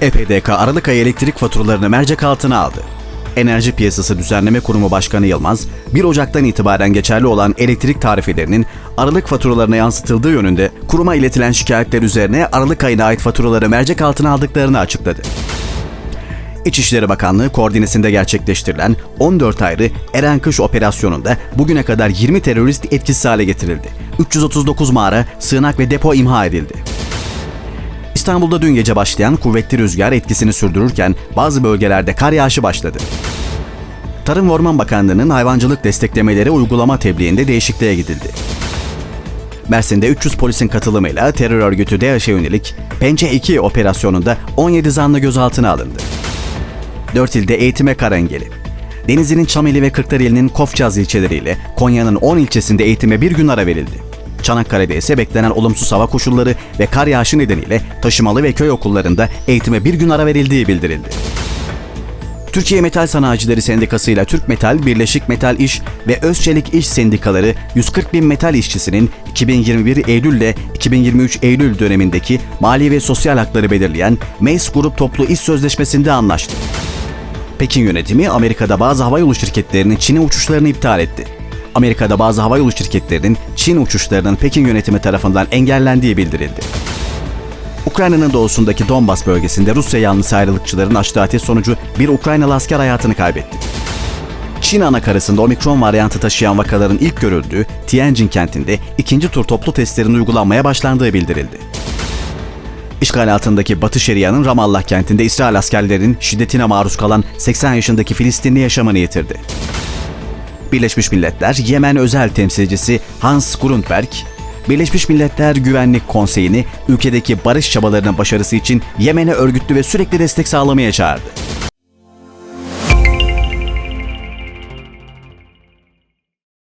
EPDK Aralık ayı elektrik faturalarını mercek altına aldı. Enerji Piyasası Düzenleme Kurumu Başkanı Yılmaz, 1 Ocak'tan itibaren geçerli olan elektrik tarifelerinin Aralık faturalarına yansıtıldığı yönünde kuruma iletilen şikayetler üzerine Aralık ayına ait faturaları mercek altına aldıklarını açıkladı. İçişleri Bakanlığı koordinesinde gerçekleştirilen 14 ayrı Eren Kış operasyonunda bugüne kadar 20 terörist etkisiz hale getirildi. 339 mağara, sığınak ve depo imha edildi. İstanbul'da dün gece başlayan kuvvetli rüzgar etkisini sürdürürken bazı bölgelerde kar yağışı başladı. Tarım ve Orman Bakanlığı'nın hayvancılık desteklemeleri uygulama tebliğinde değişikliğe gidildi. Mersin'de 300 polisin katılımıyla terör örgütü DAEŞ'e yönelik Pençe 2 operasyonunda 17 zanlı gözaltına alındı. 4 ilde eğitime kar engeli. Denizli'nin Çameli ve Kırklareli'nin Kofçaz ilçeleriyle Konya'nın 10 ilçesinde eğitime bir gün ara verildi. Çanakkale'de ise beklenen olumsuz hava koşulları ve kar yağışı nedeniyle taşımalı ve köy okullarında eğitime bir gün ara verildiği bildirildi. Türkiye Metal Sanayicileri Sendikası ile Türk Metal, Birleşik Metal İş ve Özçelik İş Sendikaları 140 bin metal işçisinin 2021 Eylül ile 2023 Eylül dönemindeki mali ve sosyal hakları belirleyen MEIS Grup Toplu İş Sözleşmesi'nde anlaştı. Pekin yönetimi Amerika'da bazı havayolu şirketlerinin Çin'e uçuşlarını iptal etti. Amerika'da bazı havayolu şirketlerinin Çin uçuşlarının Pekin yönetimi tarafından engellendiği bildirildi. Ukrayna'nın doğusundaki Donbas bölgesinde Rusya yanlısı ayrılıkçıların açtığı ateş sonucu bir Ukraynalı asker hayatını kaybetti. Çin anakarasında omikron varyantı taşıyan vakaların ilk görüldüğü Tianjin kentinde ikinci tur toplu testlerin uygulanmaya başlandığı bildirildi. İşgal altındaki Batı Şeria'nın Ramallah kentinde İsrail askerlerinin şiddetine maruz kalan 80 yaşındaki Filistinli yaşamını yitirdi. Birleşmiş Milletler Yemen özel temsilcisi Hans Grundberg, Birleşmiş Milletler Güvenlik Konseyi'ni ülkedeki barış çabalarının başarısı için Yemen'e örgütlü ve sürekli destek sağlamaya çağırdı.